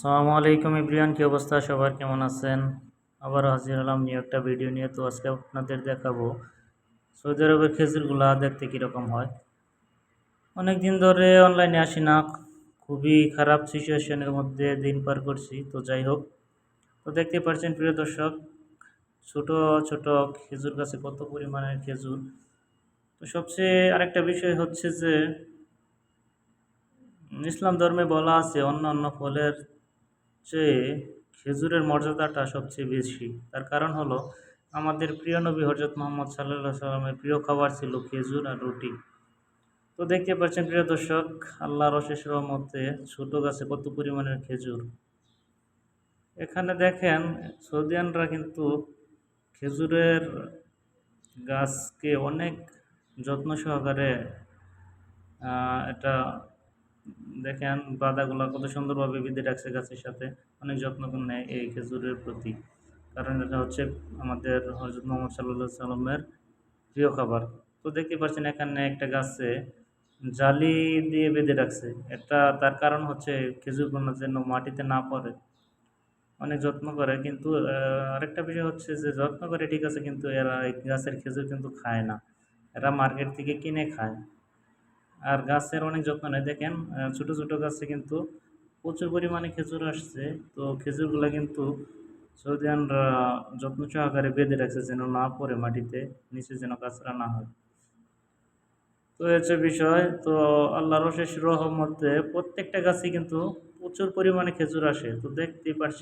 আসসালামু আলাইকুম ইব্রিয়ান কি অবস্থা? সবার কেমন আছেন? আবার হাজির হলাম নিউ একটা ভিডিও নিয়ে। তো আজকে আপনাদের দেখাবো সৌদি আরবের খেজুরগুলা দেখতে কীরকম হয়। অনেক দিন ধরে অনলাইনে আসি না। খুবই খারাপ সিচুয়েশনের মধ্যে দিন পার করছি। তো যাই হোক, তো দেখতে পাচ্ছেন প্রিয় দর্শক, ছোট ছোট খেজুর গাছে কত পরিমাণের খেজুর। তো সবচেয়ে আরেকটা বিষয় হচ্ছে যে, ইসলাম ধর্মে বলা আছে অন্য অন্য ফলের চেয়ে খেজুরের মর্যাদাটা সবচেয়ে বেশি। তার কারণ হলো, আমাদের প্রিয় নবী হজরত মোহাম্মদ সাল্লাহ সাল্লামের প্রিয় খাবার ছিল খেজুর আর রুটি। তো দেখতে পাচ্ছেন, প্রিয় দর্শক, আল্লাহর অশেষ রহমতে ছোটো গাছে কত পরিমাণের খেজুর। এখানে দেখেন, সৌদিয়ানরা কিন্তু খেজুরের গাছকে অনেক যত্ন সহকারে এটা দেখেন বাদাগুলো কত সুন্দরভাবে বেঁধে রাখছে গাছের সাথে। অনেক যত্ন নেয় এই খেজুরের প্রতি। কারণ এটা হচ্ছে আমাদের হজরত মোহাম্মদ সাল্লা সাল্লামের প্রিয় খাবার। তো দেখতে পাচ্ছেন এখানে একটা গাছে জালি দিয়ে বেঁধে রাখছে। এটা তার কারণ হচ্ছে খেজুর খেজুরগুলো যেন মাটিতে না পড়ে। অনেক যত্ন করে, কিন্তু আরেকটা বিষয় হচ্ছে যে যত্ন করে ঠিক আছে, কিন্তু এরা এই গাছের খেজুর কিন্তু খায় না। এরা মার্কেট থেকে কিনে খায়। আর গাছের অনেক যত্ন নেয়। দেখেন ছোটো ছোটো গাছে কিন্তু প্রচুর পরিমাণে খেজুর আসছে। তো খেজুরগুলো কিন্তু সৌদিয়ানরা যত্ন সহকারে বেঁধে রাখছে যেন না পড়ে মাটিতে, নিচে যেন কাঁচরা না হয়। তো হচ্ছে বিষয়। তো আল্লাহর শেষ রহমতে প্রত্যেকটা গাছে কিন্তু প্রচুর পরিমাণে খেজুর আসে। তো দেখতেই পারছেন